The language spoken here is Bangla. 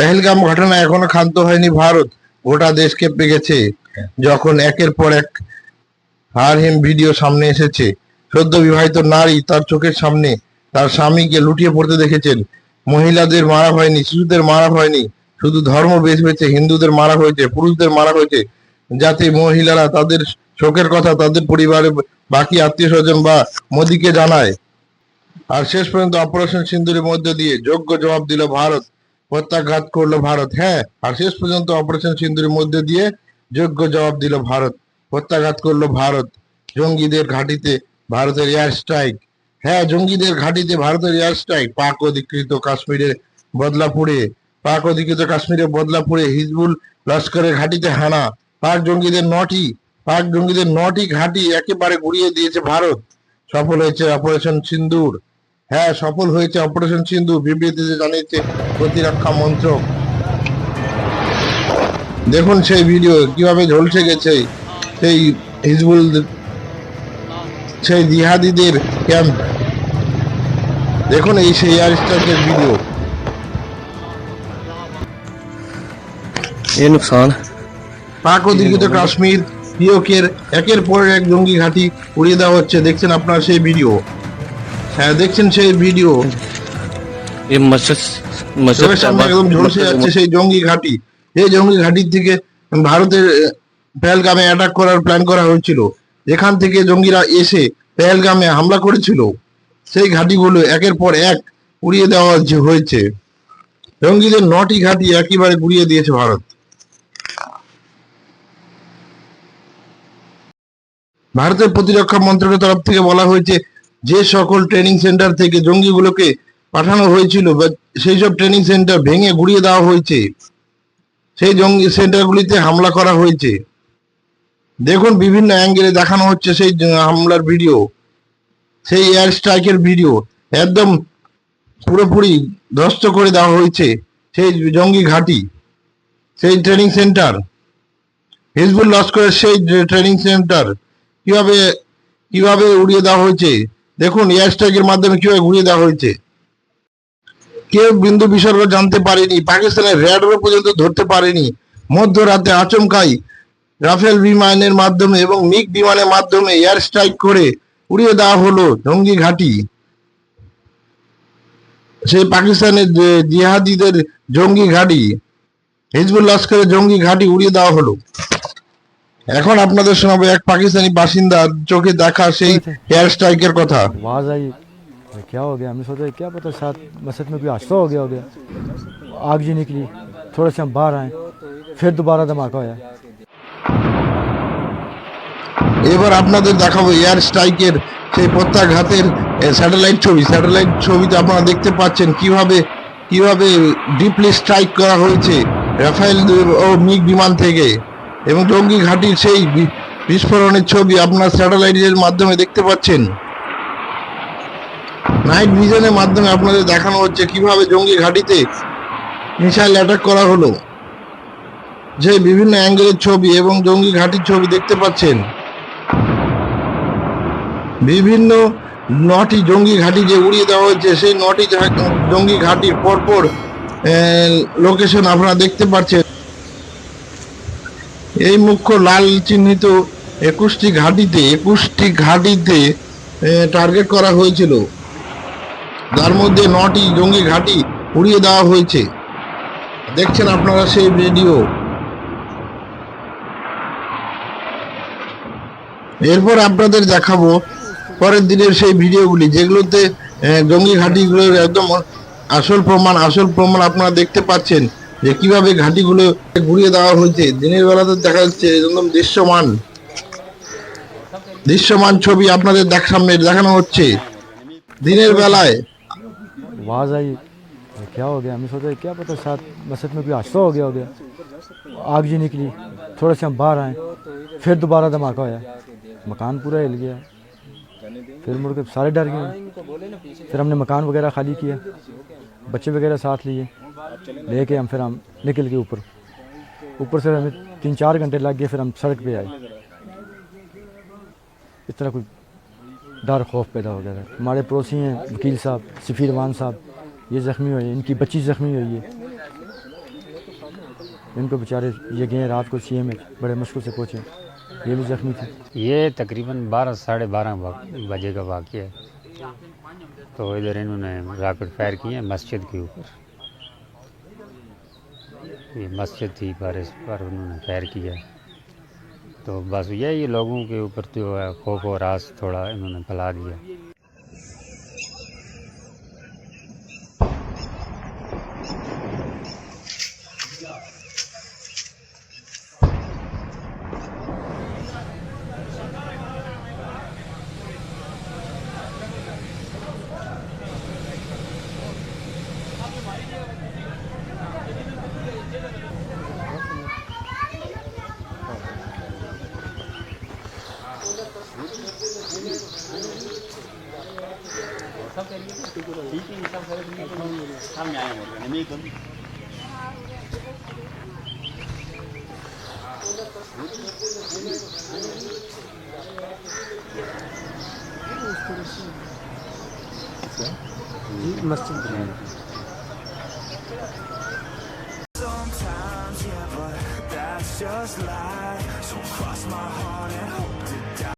পেহেলগাম ঘটনা এখনও ক্ষান্ত হয়নি ভারত, গোটা দেশ কেঁপে গেছে। যখন একের পর এক হারহীন ভিডিও সামনে এসেছে, সদ্য বিবাহিত নারী তার চোখের সামনে তার স্বামীকে লুটিয়ে পড়তে দেখেছেন। মহিলাদের মারা হয়নি, শিশুদের মারা হয়নি, শুধু ধর্ম বেশ বেছে, হিন্দুদের মারা হয়েছে, পুরুষদের মারা হয়েছে, যাতে মহিলারা তাদের শোকের কথা তাদের পরিবারের বাকি আত্মীয় স্বজন বা মোদীকে জানায়। আর শেষ পর্যন্ত অপারেশন সিন্দুরের মধ্য দিয়ে যোগ্য জবাব দিল ভারত। প্রত্যাঘাত করল ভারত। হ্যাঁ আর শেষ পর্যন্ত অপারেশন সিন্দুরের মধ্যে দিয়ে যোগ্য জবাব দিল ভারত। প্রত্যাঘাত করল ভারত। জঙ্গিদের ঘাঁটিতে ভারতের এয়ার স্ট্রাইক হ্যাঁ জঙ্গিদের ঘাঁটিতে ভারতের এয়ার স্ট্রাইক পাক অধিকৃত কাশ্মীরের বদলাপুরে। পাক অধিকৃত কাশ্মীরের বদলাপুরে হিজবুল লস্করের ঘাঁটিতে হানা। পাক জঙ্গিদের নটি, পাক জঙ্গিদের নটি ঘাঁটি একেবারে গুড়িয়ে দিয়েছে ভারত। সফল হয়েছে অপারেশন সিন্দুর। হ্যাঁ সফল হয়েছে অপারেশন সিন্ধু বিবৃতিতে জানিয়েছে প্রতিরক্ষা মন্ত্রক দেখুন সেই ভিডিও কিভাবে ঝলসে গেছে সেই হিজবুল সেই জিহাদিদের ক্যাম্প দেখুন এই সেই এয়ার স্ট্রাইকের ভিডিও ये नुकसान পাক অধিকৃত কাশ্মীর পিওকের একের পর এক জঙ্গি ঘাঁটি উড়িয়ে দেওয়া হচ্ছে দেখছেন আপনারা সেই ভিডিও হ্যাঁ দেখছেন সেই ভিডিও এই সামনে একদম ঝলসে যাচ্ছে সেই জঙ্গি ঘাঁটি। এই জঙ্গি ঘাঁটির থেকে ভারতের পেহেলগামে অ্যাটাক করার প্ল্যান করা হয়েছিল। যেখান থেকে জঙ্গিরা এসে পেহেলগামে হামলা করেছিল। সেই ঘাঁটিগুলো একের পর এক উড়িয়ে দেওয়া হয়েছে। জঙ্গিদের নটি ঘাঁটি একেবারে গুড়িয়ে দিয়েছে ভারত। ভারতের প্রতিরক্ষা মন্ত্রকের তরফ থেকে বলা হয়েছে যে সকল ট্রেনিং সেন্টার থেকে জঙ্গিগুলোকে পাঠানো হয়েছিল সেই সব ট্রেনিং সেন্টার ভেঙে গুড়িয়ে দেওয়া হয়েছে। সেই জঙ্গি সেন্টারগুলিতে হামলা করা হয়েছে। দেখুন, বিভিন্ন অ্যাঙ্গেলে দেখানো হচ্ছে সেই হামলার ভিডিও সেই এয়ার স্ট্রাইকের ভিডিও একদম পুরোপুরি ধ্বস্ত করে দেওয়া হয়েছে সেই জঙ্গি ঘাঁটি, সেই ট্রেনিং সেন্টার হিজবুল লস্করের সেই ট্রেনিং সেন্টার কীভাবে কীভাবে উড়িয়ে দেওয়া হয়েছে? দেখুন এয়ার স্ট্রাইকের মাধ্যমে কীভাবে উড়িয়ে দেওয়া হয়েছে? কেউ বিন্দু বিসর্গ জানতে পারেনি, পাকিস্তানের র্যাডারও পর্যন্ত ধরতে পারেনি, মধ্যরাতে আচমকাই রাফেল বিমানের মাধ্যমে এবং মিগ বিমানের মাধ্যমে এয়ার স্ট্রাইক করে উড়িয়ে দেওয়া হলো জঙ্গি ঘাঁটি। সেই পাকিস্তানের জিহাদিদের জঙ্গি ঘাঁটি, হিজবুল লস্করের জঙ্গি ঘাঁটি উড়িয়ে দেওয়া হলো। এখন আপনাদের শোনাবো এক পাকিস্তানি বাসিন্দার চোখে দেখা সেই এয়ার স্ট্রাইকের কথা आवाज़ आई अरे क्या हो गया हमने सोचा क्या पता शायद मस्जिद में कोई हादसा हो गया हो गया आग जी निकली थोड़े से हम बाहर आए फिर दोबारा धमाका होया এবার আপনাদের দেখাবো এয়ার স্ট্রাইকের সেই প্রত্যাঘাতের স্যাটেলাইট ছবি স্যাটেলাইট ছবিতে আপনারা দেখতে পাচ্ছেন কিভাবে কিভাবে ডিপলি স্ট্রাইক করা হয়েছে রাফায়েল ও মিগ বিমান থেকে এবং জঙ্গি ঘাঁটির সেই বিস্ফোরণের ছবি আপনার স্যাটেলাইটের মাধ্যমে দেখতে পাচ্ছেন। নাইট ভিশনের মাধ্যমে আপনাদের দেখানো হচ্ছে কীভাবে জঙ্গি ঘাঁটিতে মিসাইল অ্যাটাক করা হলো। যে বিভিন্ন অ্যাঙ্গেলের ছবি এবং জঙ্গি ঘাঁটির ছবি দেখতে পাচ্ছেন। বিভিন্ন নটি জঙ্গি ঘাঁটি যে উড়িয়ে দেওয়া হয়েছে, সেই নটি জঙ্গি ঘাঁটির পরপর লোকেশন আপনারা দেখতে পাচ্ছেন। এই মুখ্য লাল চিহ্নিত একুশটি ঘাঁটিতে একুশটি ঘাঁটিতে টার্গেট করা হয়েছিল। যার মধ্যে নটি জঙ্গি ঘাঁটি উড়িয়ে দেওয়া হয়েছে। দেখছেন আপনারা সেই ভিডিও এরপর আপনাদের দেখাবো পরের দিনের সেই ভিডিওগুলি যেগুলোতে জঙ্গি ঘাঁটিগুলোর একদম আসল প্রমাণ আসল প্রমাণ আপনারা দেখতে পাচ্ছেন। যে কিভাবে ঘাঁটিগুলো ঘুরিয়ে দেওয়া হয়েছে? দিনের বেলাতে দেখা যাচ্ছে একদম দৃশ্যমান। দৃশ্যমান ছবি আপনাদের দেখ، সামনে দেখানো হচ্ছে। দিনের বেলায়। آگ جی نکلی سے ہم باہر آئے پھر دوبارہ دھماکہ ہوا مکان پورا ہل گیا پھر مڑ کے سارے ڈر گئے پھر ہم نے مکان وغیرہ خالی کیا بچے وغیرہ ساتھ لیے لے کے ہم پھر ہم نکل کے اوپر۔ اوپر سے ہمیں تین چار گھنٹے لگ گئے، پھر ہم سڑک پہ آئے۔ اس طرح کوئی ڈر، خوف پیدا ہو گیا تھا۔ ہمارے پڑوسی ہیں، وکیل صاحب، سفیر وان صاحب، یہ زخمی ہوئے، ان کی بچی زخمی ہوئی ہے۔ ان کو بیچارے یہ گئے، رات کو سی ایم ایچ بڑے مشکل سے پہنچے۔ یہ بھی زخمی تھے۔ یہ تقریباً بارہ، ساڑھے بارہ بجے کا واقعہ ہے۔ تو ادھر انہوں نے راکٹ فائر کی ہے مسجد کے اوپر۔ یہ مسجد تھی، پر اس پر انہوں نے فائر کیا۔ تو بس یہی لوگوں کے اوپر جو ہے خوف و راس تھوڑا انہوں نے پھیلا دیا۔ और रास थोड़ा इन्होंने फैला दिया Sometimes, yeah, but that's just life. So cross my heart and hope